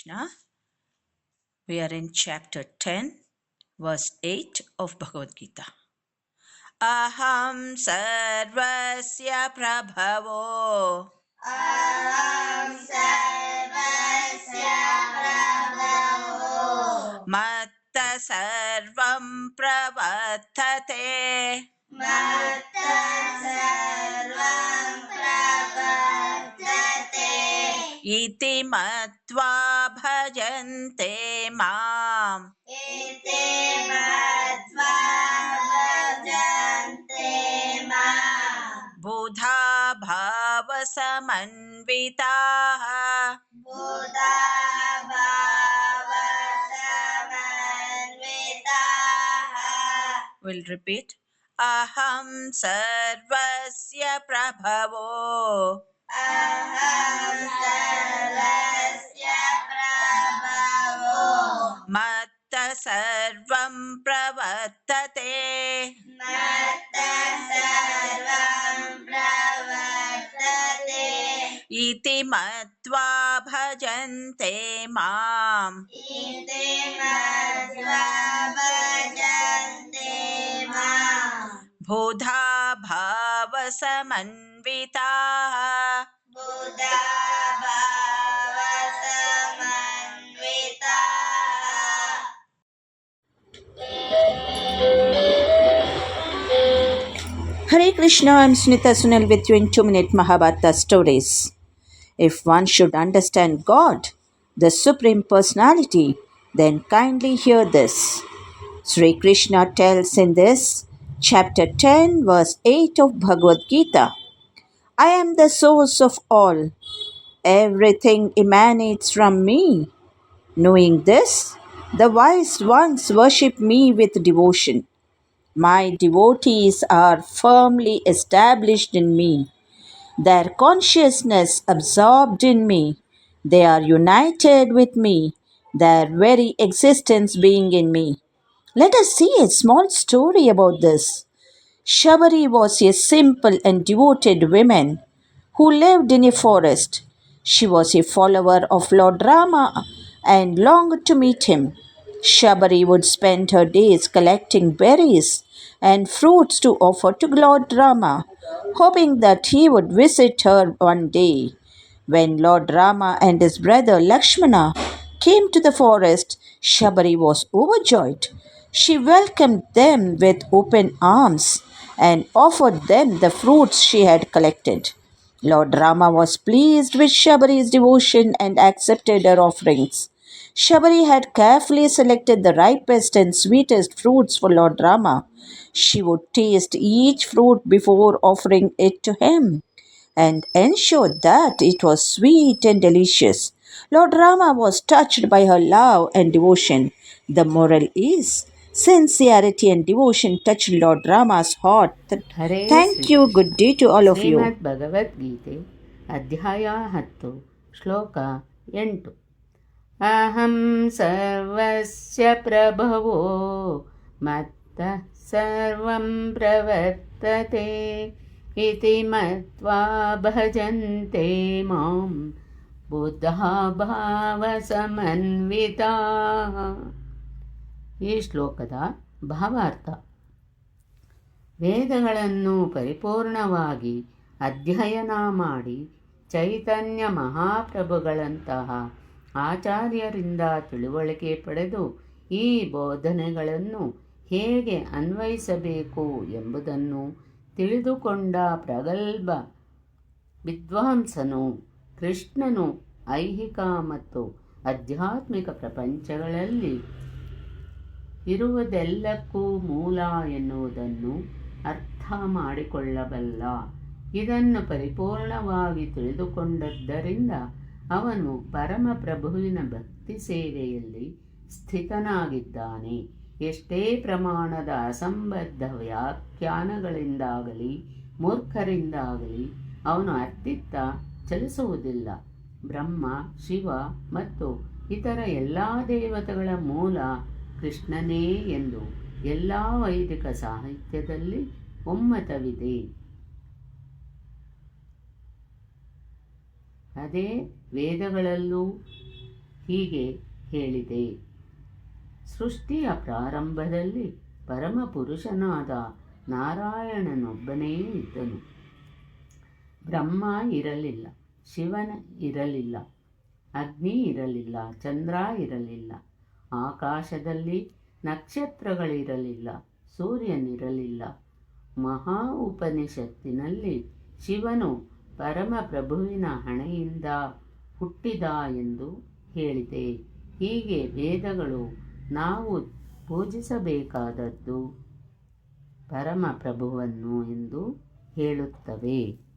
Krishna. We are in chapter 10, verse 8 of Bhagavad Gita. Aham sarvasya prabhavo. Aham sarvasya prabhavo. Matta sarvam pravatate. इति मत्वा भजन्ते माम्। इति मत्वा भजन्ते माम्। बुधा भावसमन्विताः। बुधा We'll अहं सर्वस्य प्रभवो। Iti matva bhajante mam इति मत्वा भजन्ते माम् बुधा भावसमन्विताः बुधा Hare Krishna, I'm Sunita Sunil with you in 2 Minute Mahabharata Stories. If one should understand God, the Supreme Personality, then kindly hear this. Sri Krishna tells in this chapter 10, verse 8 of Bhagavad Gita I am the source of all. Everything emanates from me. Knowing this, the wise ones worship me with devotion. My devotees are firmly established in me, their consciousness absorbed in me. They are united with me, their very existence being in me. Let us see a small story about this. Shabari was a simple and devoted woman who lived in a forest. She was a follower of Lord Rama and longed to meet him. Shabari would spend her days collecting berries and fruits to offer to Lord Rama, hoping that he would visit her one day. When Lord Rama and his brother Lakshmana came to the forest, Shabari was overjoyed. She welcomed them with open arms and offered them the fruits she had collected. Lord Rama was pleased with Shabari's devotion and accepted her offerings. Shabari had carefully selected the ripest and sweetest fruits for Lord Rama. She would taste each fruit before offering it to him and ensured that it was sweet and delicious. Lord Rama was touched by her love and devotion. The moral is sincerity and devotion touched Lord Rama's heart. Hare Thank Shri you. Good day to all of you. ಶ್ರೀಮದ್ ಭಗವದ್ಗೀತೆ ಅಧ್ಯಾಯ ಹತ್ತು ಶ್ಲೋಕ ಎಂಟು अहं सर्वस्य प्रभवो। मत्तः सर्वं प्रवर्तते इति मत्वा भजन्ते मां ಬುದ್ಧಾಭಾವಸಮನ್ವಿತಾ ಈ ಶ್ಲೋಕದ ಭಾವಾರ್ಥ. ವೇದಗಳನ್ನು ಪರಿಪೂರ್ಣವಾಗಿ ಅಧ್ಯಯನ ಮಾಡಿ ಚೈತನ್ಯ ಮಹಾಪ್ರಭುಗಳಂತಹ ಆಚಾರ್ಯರಿಂದ ತಿಳುವಳಿಕೆ ಪಡೆದು ಈ ಬೋಧನೆಗಳನ್ನು ಹೇಗೆ ಅನ್ವಯಿಸಬೇಕು ಎಂಬುದನ್ನು ತಿಳಿದುಕೊಂಡ ಪ್ರಗಲ್ಭ ವಿದ್ವಾಂಸನು, ಕೃಷ್ಣನು ಐಹಿಕ ಮತ್ತು ಆಧ್ಯಾತ್ಮಿಕ ಪ್ರಪಂಚಗಳಲ್ಲಿ ಇರುವುದೆಲ್ಲಕ್ಕೂ ಮೂಲ ಎನ್ನುವುದನ್ನು ಅರ್ಥ ಮಾಡಿಕೊಳ್ಳಬಲ್ಲ. ಇದನ್ನು ಪರಿಪೂರ್ಣವಾಗಿ ತಿಳಿದುಕೊಂಡದ್ದರಿಂದ ಅವನು ಪರಮಪ್ರಭುವಿನ ಭಕ್ತಿ ಸೇವೆಯಲ್ಲಿ ಸ್ಥಿತನಾಗಿದ್ದಾನೆ. ಎಷ್ಟೇ ಪ್ರಮಾಣದ ಅಸಂಬದ್ಧ ವ್ಯಾಖ್ಯಾನಗಳಿಂದಾಗಲಿ, ಮೂರ್ಖರಿಂದಾಗಲಿ, ಅವನು ಅತ್ತಿತ್ತ ಚಲಿಸುವುದಿಲ್ಲ. ಬ್ರಹ್ಮ, ಶಿವ ಮತ್ತು ಇತರ ಎಲ್ಲ ದೇವತೆಗಳ ಮೂಲ ಕೃಷ್ಣನೇ ಎಂದು ಎಲ್ಲ ವೈದಿಕ ಸಾಹಿತ್ಯದಲ್ಲಿ ಒಮ್ಮತವಿದೆ. ಅದೇ ವೇದಗಳಲ್ಲೂ ಹೀಗೆ ಹೇಳಿದೆ. ಸೃಷ್ಟಿಯ ಪ್ರಾರಂಭದಲ್ಲಿ ಪರಮಪುರುಷನಾದ ನಾರಾಯಣನೊಬ್ಬನೇ ಇದ್ದನು. ಬ್ರಹ್ಮ ಇರಲಿಲ್ಲ, ಶಿವನ ಇರಲಿಲ್ಲ, ಅಗ್ನಿ ಇರಲಿಲ್ಲ, ಚಂದ್ರ ಇರಲಿಲ್ಲ, ಆಕಾಶದಲ್ಲಿ ನಕ್ಷತ್ರಗಳಿರಲಿಲ್ಲ, ಸೂರ್ಯನಿರಲಿಲ್ಲ. ಮಹಾ ಉಪನಿಷತ್ತಿನಲ್ಲಿ ಶಿವನು ಪರಮಪ್ರಭುವಿನ ಹಣೆಯಿಂದ ಹುಟ್ಟಿದ ಎಂದು ಹೇಳಿದೆ. ಹೀಗೆ ವೇದಗಳು ನಾವು ಪೂಜಿಸಬೇಕಾದದ್ದು ಪರಮಪ್ರಭುವನ್ನು ಎಂದು ಹೇಳುತ್ತವೆ.